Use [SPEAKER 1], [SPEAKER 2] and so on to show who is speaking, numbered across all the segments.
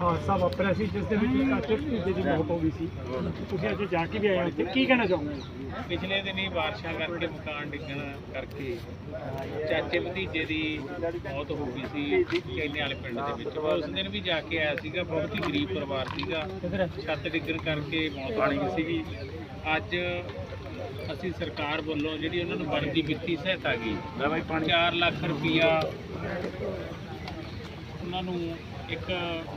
[SPEAKER 1] ਹਾਦਸਾ ਵਾਪਰਿਆ ਸੀ, ਜਿਸ ਦੇ ਵਿੱਚ ਇੱਕ ਅਚਰਜ ਦੀ ਮੌਤ ਹੋ ਗਈ ਸੀ। ਤੁਸੀਂ ਅੱਜ ਜਾ ਕੇ ਵੀ ਆਏ ਹੋ ਤੇ ਕੀ ਕਹਿਣਾ ਚਾਹੋਗੇ?
[SPEAKER 2] ਪਿਛਲੇ ਦਿਨੀ ਬਾਰਿਸ਼ਾਂ ਕਰਕੇ ਮਕਾਨ ਡਿੱਗਣ ਕਰਕੇ ਚਾਚੇ ਭਤੀਜੇ ਦੀ ਮੌਤ ਹੋ ਗਈ ਸੀ ਕੈਨੇ ਵਾਲੇ ਪਿੰਡ ਦੇ ਵਿੱਚ। ਮੈਂ ਉਸ ਦਿਨ ਵੀ ਜਾ ਕੇ ਆਇਆ ਸੀਗਾ, ਬਹੁਤ ਹੀ ਗਰੀਬ ਪਰਿਵਾਰ ਸੀਗਾ। ਛੱਤ ਡਿੱਗਣ ਕਰਕੇ ਮੌਤ ਹੋ ਗਈ ਸੀਗੀ। ਅੱਜ ਅਸੀਂ ਸਰਕਾਰ ਵੱਲੋਂ ਜਿਹੜੀ ਉਹਨਾਂ ਨੂੰ ਬਣਦੀ ਵਿੱਤੀ ਸਹਾਇਤਾ ਗਈ 4 ਲੱਖ ਰੁਪਈਆ ਉਹਨਾਂ ਨੂੰ ਇੱਕ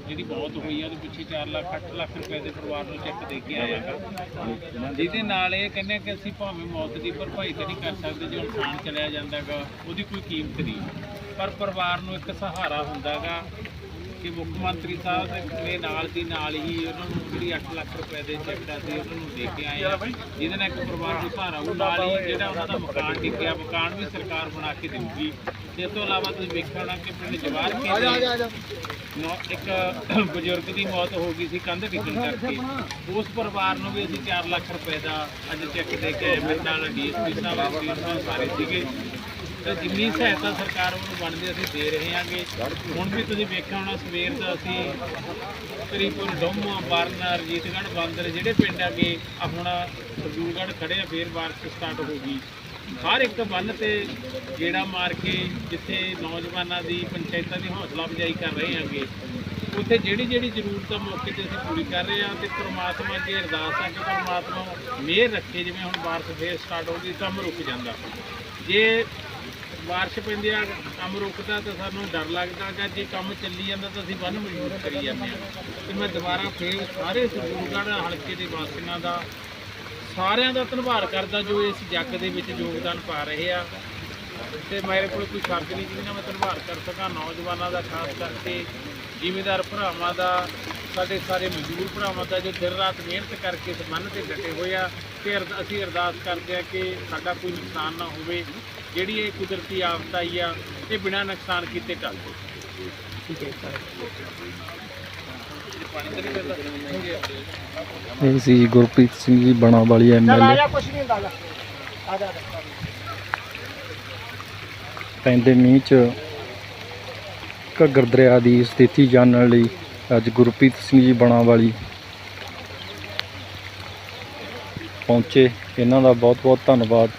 [SPEAKER 2] ਜਿਹੜੀ ਮੌਤ ਹੋਈ ਆ, ਉਹਦੇ ਪਿੱਛੇ 4 ਲੱਖ 8 ਲੱਖ ਰੁਪਏ ਦੇ ਪਰਿਵਾਰ ਨੂੰ ਚੈੱਕ ਦੇ ਕੇ ਆਇਆ ਗਾ। ਜਿਹਦੇ ਨਾਲ ਇਹ ਕਹਿੰਦੇ ਆ ਕਿ ਅਸੀਂ ਭਾਵੇਂ ਮੌਤ ਦੀ ਭਰਪਾਈ ਤਾਂ ਨਹੀਂ ਕਰ ਸਕਦੇ, ਜੇ ਇਨਸਾਨ ਚਲਿਆ ਜਾਂਦਾਗਾ ਉਹਦੀ ਕੋਈ ਕੀਮਤ ਨਹੀਂ। ਪਰ ਪਰਿਵਾਰ ਨੂੰ ਇੱਕ ਸਹਾਰਾ ਹੁੰਦਾਗਾ ਕਿ ਮੁੱਖ ਮੰਤਰੀ ਸਾਹਿਬ ਦੇ ਨਾਲ ਦੀ ਨਾਲ ਹੀ ਉਹਨਾਂ ਨੂੰ ਜਿਹੜੀ 8 ਲੱਖ ਰੁਪਏ ਦੇ ਚੈੱਕ ਦਾ ਸੀ ਉਹਨਾਂ ਨੂੰ ਦੇ ਕੇ ਆਏ ਆ। ਜਿਹਦੇ ਨਾਲ ਇੱਕ ਪਰਿਵਾਰ ਨੂੰ ਸਹਾਰਾ ਉਹ ਨਾਲ ਹੀ ਜਿਹੜਾ ਉਹਨਾਂ ਦਾ ਮਕਾਨ ਡਿੱਗਿਆ ਮਕਾਨ ਵੀ ਸਰਕਾਰ ਬਣਾ ਕੇ ਦੇਊਗੀ ਇਸ ਤੋਂ ਇਲਾਵਾ ਤੁਸੀਂ ਵੇਖਿਆ ਹੋਣਾ ਕਿ ਪਿੰਡ ਜਵਾਰ ਕੇ ਇੱਕ ਬਜ਼ੁਰਗ ਦੀ ਮੌਤ ਹੋ ਗਈ ਸੀ ਕੰਧ ਡਿੱਗਣ ਕਰਕੇ। ਉਸ ਪਰਿਵਾਰ ਨੂੰ ਵੀ ਅਸੀਂ 4 ਲੱਖ ਰੁਪਏ ਦਾ ਅੱਜ ਚੈੱਕ ਦੇ ਕੇ। ਮੇਰੇ ਨਾਲ ਡੀਐਸਪੀ ਸਾਹਿਬ ਐਸਪੀ ਸਾਹਿਬ ਸਾਰੇ ਸੀਗੇ। ਤੇ ਜਿੰਨੀ ਸਹਾਇਤਾ ਸਰਕਾਰ ਵੱਲੋਂ ਬਣਦੀ, ਅਸੀਂ ਦੇ ਰਹੇ ਹਾਂਗੇ। ਹੁਣ ਵੀ ਤੁਸੀਂ ਵੇਖਿਆ ਹੋਣਾ, ਸਵੇਰ ਦਾ ਅਸੀਂ ਕਰੀਬਪੁਰ ਡੋਮਾ, ਬਰਨ, ਰਜੀਤਗੜ੍ਹ ਬਾਂਦਰ, ਜਿਹੜੇ ਪਿੰਡ ਹੈਗੇ ਆ ਹੁਣ ਸਰਦੂਲਗੜ੍ਹ ਖੜੇ ਆ, ਫੇਰ ਬਾਰਿਸ਼ ਸਟਾਰਟ ਹੋ ਗਈ। ਹਰ ਇੱਕ ਬੰਨ ਤੇ ਗੇੜਾ ਮਾਰ ਕੇ ਜਿੱਥੇ ਨੌਜਵਾਨਾਂ ਦੀ, ਪੰਚਾਇਤਾਂ ਦੀ ਹੌਸਲਾ ਅਫਜ਼ਾਈ ਕਰ ਰਹੇ ਹਾਂਗੇ, ਉੱਥੇ ਜਿਹੜੀ ਜਿਹੜੀ ਜ਼ਰੂਰਤ ਆ ਮੌਕੇ ਤੇ ਅਸੀਂ ਪੂਰੀ ਕਰ ਰਹੇ ਹਾਂ ਤੇ ਪ੍ਰਮਾਤਮਾ ਅੱਗੇ ਅਰਦਾਸ ਆ ਕਿ ਪ੍ਰਮਾਤਮਾ ਮਿਹਰ ਰੱਖੇ, ਜਿਵੇਂ ਹੁਣ ਬਾਰਿਸ਼ ਫੇਰ ਸਟਾਰਟ ਹੋ ਗਈ, ਕੰਮ ਰੁਕ ਜਾਂਦਾ। ਜੇ ਬਾਰਿਸ਼ ਪੈਂਦੀ ਆ, ਕੰਮ ਰੁਕਦਾ ਤਾਂ ਸਾਨੂੰ ਡਰ ਲੱਗਦਾ ਜਾਂ ਜੇ ਕੰਮ ਚੱਲੀ ਜਾਂਦਾ ਤਾਂ ਅਸੀਂ ਬੰਨ ਮਜ਼ਬੂਤ ਕਰੀ ਜਾਂਦੇ ਹਾਂ ਤੇ ਮੈਂ ਦੁਬਾਰਾ ਫੇਰ ਸਾਰੇ ਸਰਦੂਲਗੜ੍ਹ ਹਲਕੇ ਦੇ ਵਾਸੀਆਂ ਦਾ, ਸਾਰਿਆਂ ਦਾ ਧੰਨਵਾਦ ਕਰਦਾ ਜੋ ਇਸ ਜੱਗ ਦੇ ਵਿੱਚ ਯੋਗਦਾਨ ਪਾ ਰਹੇ ਆ। ਤੇ ਮੇਰੇ ਕੋਲ ਕੋਈ ਸ਼ਬਦ ਨਹੀਂ ਜਿਹਨਾਂ ਮੈਂ ਧੰਨਵਾਦ ਕਰ ਸਕਾਂ। ਨੌਜਵਾਨਾਂ ਦਾ, ਖਾਸ ਕਰਕੇ ਜ਼ਿਮੀਦਾਰ ਭਰਾਵਾਂ ਦਾ ਸਾਡੇ ਸਾਰੇ ਮਜ਼ਦੂਰ ਭਰਾਵਾਂ ਦਾ ਜੋ ਦਿਨ ਰਾਤ ਮਿਹਨਤ ਕਰਕੇ ਇਸ ਬੰਨ ਤੇ ਡਟੇ ਹੋਏ ਆ ਤੇ ਅਸੀਂ ਅਰਦਾਸ ਕਰਦੇ ਆ ਕਿ ਸਾਡਾ ਕੋਈ ਨੁਕਸਾਨ ਨਾ ਹੋਵੇ ਜਿਹੜੀ ਇਹ ਕੁਦਰਤੀ ਆਫਤ ਆਈ ਆ ਇਹ ਬਿਨਾਂ ਨੁਕਸਾਨ ਕੀਤੇ ਟਲ ਜਾਵੇ
[SPEAKER 1] ਠੀਕ ਹੈ ਸਰ।
[SPEAKER 3] ਇਹ ਸੀ ਗੁਰਪ੍ਰੀਤ ਸਿੰਘ ਜੀ ਬਣਾ ਵਾਲੀ ਐਮਐਲਏ ਪੈਂਦੇ ਮੀਂਹ 'ਚ ਘੱਗਰ ਦਰਿਆ ਦੀ ਸਥਿਤੀ ਜਾਣਨ ਲਈ ਅੱਜ ਗੁਰਪ੍ਰੀਤ ਸਿੰਘ ਜੀ ਬਣਾ ਵਾਲੀ ਪਹੁੰਚੇ। ਇਹਨਾਂ ਦਾ ਬਹੁਤ ਬਹੁਤ ਧੰਨਵਾਦ।